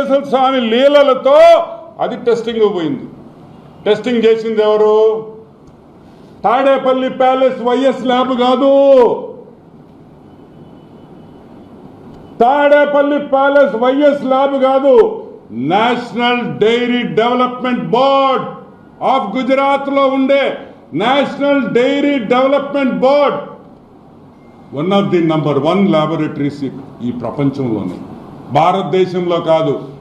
వెంకటేశ్వర స్వామి లీలలతో అది టెస్టింగ్ పోయింది. టెస్టింగ్ చేసింది ఎవరు? తాడేపల్లి ప్యాలెస్ వైఎస్ ల్యాబ్ కాదు. తాడేపల్లి ప్యాలెస్ వైఎస్ ల్యాబ్ కాదు. National dairy development board of గుజరాత్లో ఉండే national dairy development board one of the number one laboratories ఈ ప్రపంచంలోనే. భారతదేశంలో కాదు.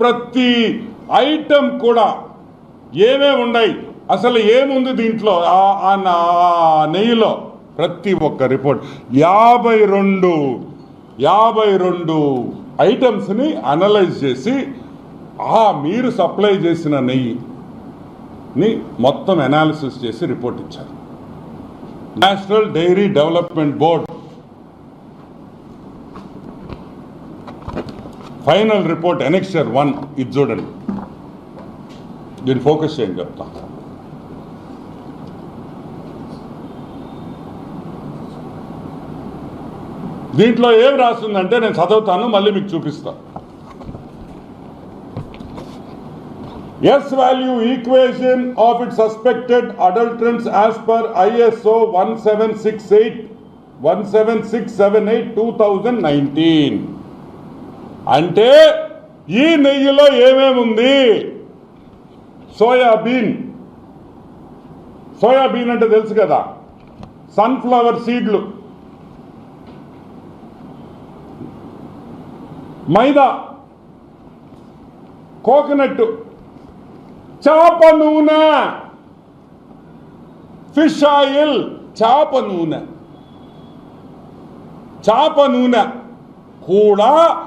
ప్రతి ఐటమ్ కూడా ఏమేమి ఉన్నాయి? అసలు ఏముంది దీంట్లో? ఆ- నా- ఆ నెయ్యిలో ప్రతి ఒక్క రిపోర్ట్. యాభై రెండు యాభై రెండు ఐటమ్స్ని అనలైజ్ చేసి ఆ మీరు సప్లై చేసిన నెయ్యిని మొత్తం అనాలిసిస్ చేసి రిపోర్ట్ ఇచ్చారు. National dairy development board final report annexure one ఇది చూడండి. దీన్ని ఫోకస్ చేయండి చెప్తా. దీంట్లో ఏం రాస్తుందంటే నేను చదువుతాను మళ్ళీ మీకు చూపిస్తా. S value equation of it suspected adulterants as per ISO one seven six eight one seven six seven eight two thousand nineteen అంటే ఈ నెయ్యిలో ఏమేముంది? సోయాబీన్. సోయాబీన్ అంటే తెలుసు కదా. సన్ఫ్లవర్ సీడ్లు. మైదా. కోకోనట్. చేప నూనె. Fish oil. చేప నూనె. చేప నూనె. కూడా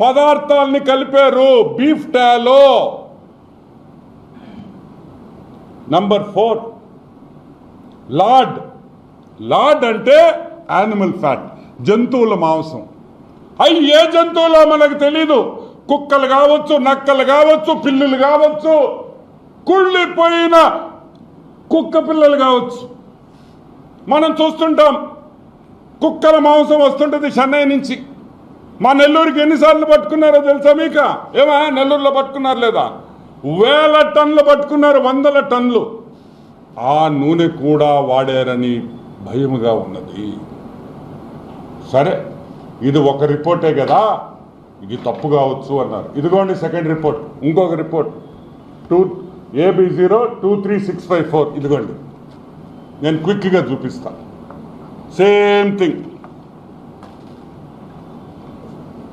పదార్థాలని కలిపారు beef tallow. Number four lard. Lard అంటే యానిమల్ ఫ్యాట్ జంతువుల మాంసం. అవి ఏ జంతువులో మనకు తెలీదు? కుక్కలు కావచ్చు నక్కలు కావచ్చు పిల్లులు కావచ్చు. కుళ్ళిపోయిన కుక్క పిల్లలు కావచ్చు. మనం చూస్తుంటాం కుక్కల మాంసం వస్తుంటుంది చెన్నై నుంచి. మా నెల్లూరుకి ఎన్నిసార్లు పట్టుకున్నారో తెలుసా మీక? ఏమా నెల్లూరులో పట్టుకున్నారు లేదా? వేల టన్నులు పట్టుకున్నారు వందల టన్నులు. ఆ నూనె కూడా వాడారని భయముగా ఉన్నది. సరే ఇది ఒక రిపోర్టే కదా? ఇది తప్పు కావచ్చు అన్నారు. ఇదిగోండి సెకండ్ రిపోర్ట్ ఇంకొక report. Two AB zero two three six five four. ఇదిగోండి. నేను క్విక్గా చూపిస్తాను సేమ్ థింగ్.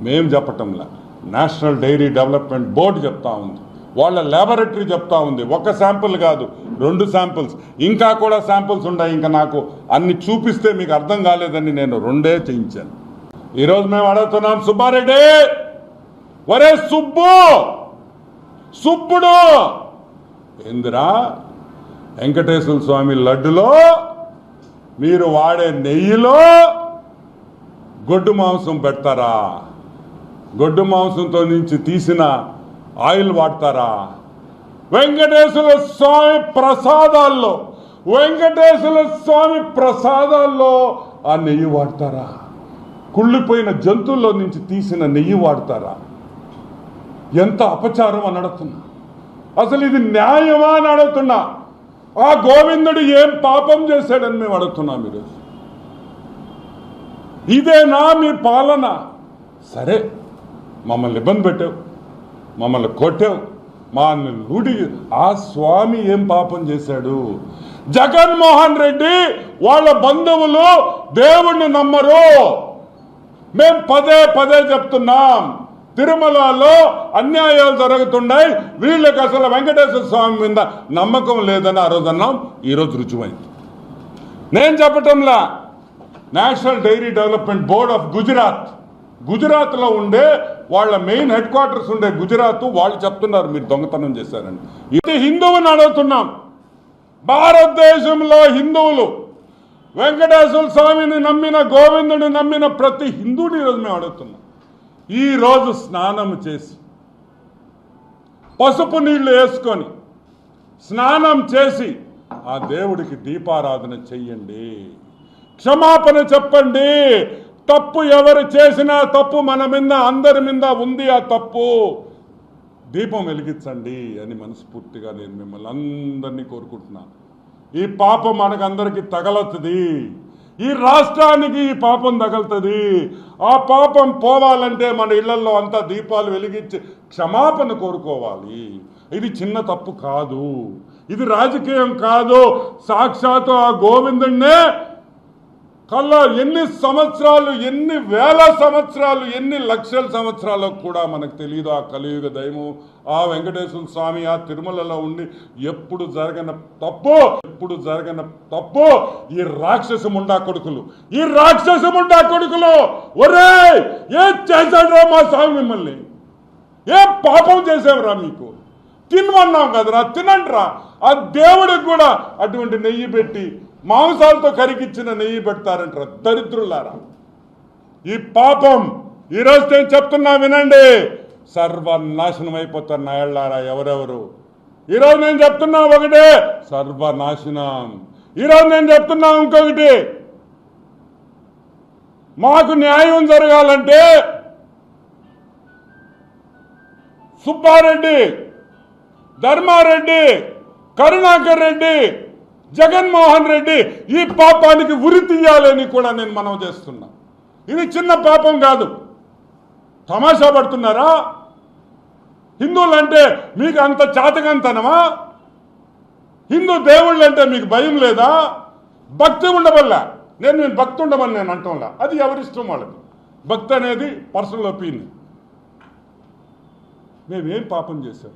మేం చెప్పటంలా. నేషనల్ డైరీ డెవలప్మెంట్ బోర్డు చెప్తా ఉంది. వాళ్ళ ల్యాబొరేటరీ చెప్తా ఉంది. ఒక శాంపుల్ కాదు రెండు శాంపుల్స్. ఇంకా కూడా శాంపుల్స్ ఉన్నాయి. ఇంకా నాకు అన్ని చూపిస్తే మీకు అర్థం కాలేదని నేను రెండే చేయించాను. ఈరోజు మేము అడుగుతున్నాం సుబ్బారెడ్డి! ఒరే సుబ్బు! సుబ్బుడు! ఏందిరా వెంకటేశ్వర స్వామి లడ్డులో మీరు వాడే నెయ్యిలో గొడ్డు మాంసం పెడతారా? గొడ్డు మాంసంతో నుంచి తీసిన ఆయిల్ వాడతారా? వెంకటేశ్వర స్వామి ప్రసాదాల్లో వెంకటేశ్వర స్వామి ప్రసాదాల్లో ఆ నెయ్యి వాడతారా? కుళ్ళిపోయిన జంతువుల్లో నుంచి తీసిన నెయ్యి వాడతారా? ఎంత అపచారం అని అడుగుతున్నా. అసలు ఇది న్యాయమా అని అడుగుతున్నా. ఆ గోవిందుడు ఏం పాపం చేశాడని మేము అడుగుతున్నాం ఈరోజు ఇదేనా మీ పాలన? సరే మమ్మల్ని ఇబ్బంది పెట్టావు మమ్మల్ని కొట్టావు మా లూడి ఆ స్వామి ఏం పాపం చేశాడు? జగన్మోహన్ రెడ్డి వాళ్ళ బంధువులు దేవుణ్ణి నమ్మరు. మేం పదే పదే చెప్తున్నాం తిరుమలలో అన్యాయాలు జరుగుతున్నాయి వీళ్ళకి అసలు వెంకటేశ్వర స్వామి మీద నమ్మకం లేదని ఆ రోజు అన్నాం ఈరోజు రుజువైంది. నేను చెప్పటంలా national dairy development board of Gujarat గుజరాత్లో ఉండే వాళ్ళ మెయిన్ హెడ్ క్వార్టర్స్ ఉండే గుజరాత్ వాళ్ళు చెప్తున్నారు మీరు దొంగతనం చేశారని. ఇది హిందువుని అడుగుతున్నాం. భారతదేశంలో హిందువులు వెంకటేశ్వర స్వామిని నమ్మిన గోవిందుని నమ్మిన ప్రతి హిందువుని ఈరోజు మేము అడుగుతున్నాం. ఈ రోజు స్నానం చేసి పసుపు నీళ్ళు వేసుకొని స్నానం చేసి ఆ దేవుడికి దీపారాధన చెయ్యండి. క్షమాపణ చెప్పండి. తప్పు ఎవరు చేసినా తప్పు మన మీద అందరి మీద ఉంది ఆ తప్పు. దీపం వెలిగించండి అని మనస్ఫూర్తిగా నేను మిమ్మల్ని అందరినీ కోరుకుంటున్నాను ఈ పాపం మనకందరికీ తగలతుంది ఈ రాష్ట్రానికి ఈ పాపం తగలుతుంది ఆ పాపం పోవాలంటే మన ఇళ్ళలో అంతా దీపాలు వెలిగించి క్షమాపణ కోరుకోవాలి. ఇది చిన్న తప్పు కాదు. ఇది రాజకీయం కాదు. సాక్షాత్తు ఆ గోవిందుడినే కల్లా ఎన్ని సంవత్సరాలు ఎన్ని వేల సంవత్సరాలు ఎన్ని లక్షల సంవత్సరాలు కూడా మనకు తెలియదు ఆ కలియుగ దైవం. ఆ వెంకటేశ్వర స్వామి ఆ తిరుమలలో ఉండి ఎప్పుడు జరగన తప్పు ఎప్పుడు జరగన తప్పు ఈ రాక్షస ముండా కొడుకులు. ఈ రాక్షసు ముండా కొడుకులు! ఒరే! ఏ చేశాడ్రా మా స్వామి మిమ్మల్ని? ఏ పాపం చేసావురా మీకు? తినమన్నాం కదరా తినండిరా ఆ దేవుడికి కూడా అటువంటి నెయ్యి పెట్టి మాంసాలతో కరిగిచ్చిన నెయ్యి పెడతారంటారు. దరిద్రులారా. ఈ పాపం ఈరోజు నేను చెప్తున్నా వినండి. సర్వనాశనం అయిపోతారు నాయళ్ళారా ఎవరెవరు. ఈరోజు నేను చెప్తున్నా ఒకటే సర్వనాశనం. ఈరోజు నేను చెప్తున్నా ఇంకొకటి. మాకు న్యాయం జరగాలంటే సుబ్బారెడ్డి ధర్మారెడ్డి కరుణాకర్ రెడ్డి జగన్మోహన్ రెడ్డి ఈ పాపానికి ఉరి తీయాలని కూడా నేను మనం చేస్తున్నా. ఇది చిన్న పాపం కాదు. తమాషా పడుతున్నారా? హిందువులు అంటే మీకు అంత చాతకంతనమా? హిందూ దేవుళ్ళు అంటే మీకు భయం లేదా? భక్తి ఉండవల్ల? నేను నేను భక్తి ఉండమని నేను అంటంలా. అది ఎవరిష్టం వాళ్ళకి భక్తి అనేది పర్సనల్ ఒపీనియన్. మేమేం పాపం చేశాం?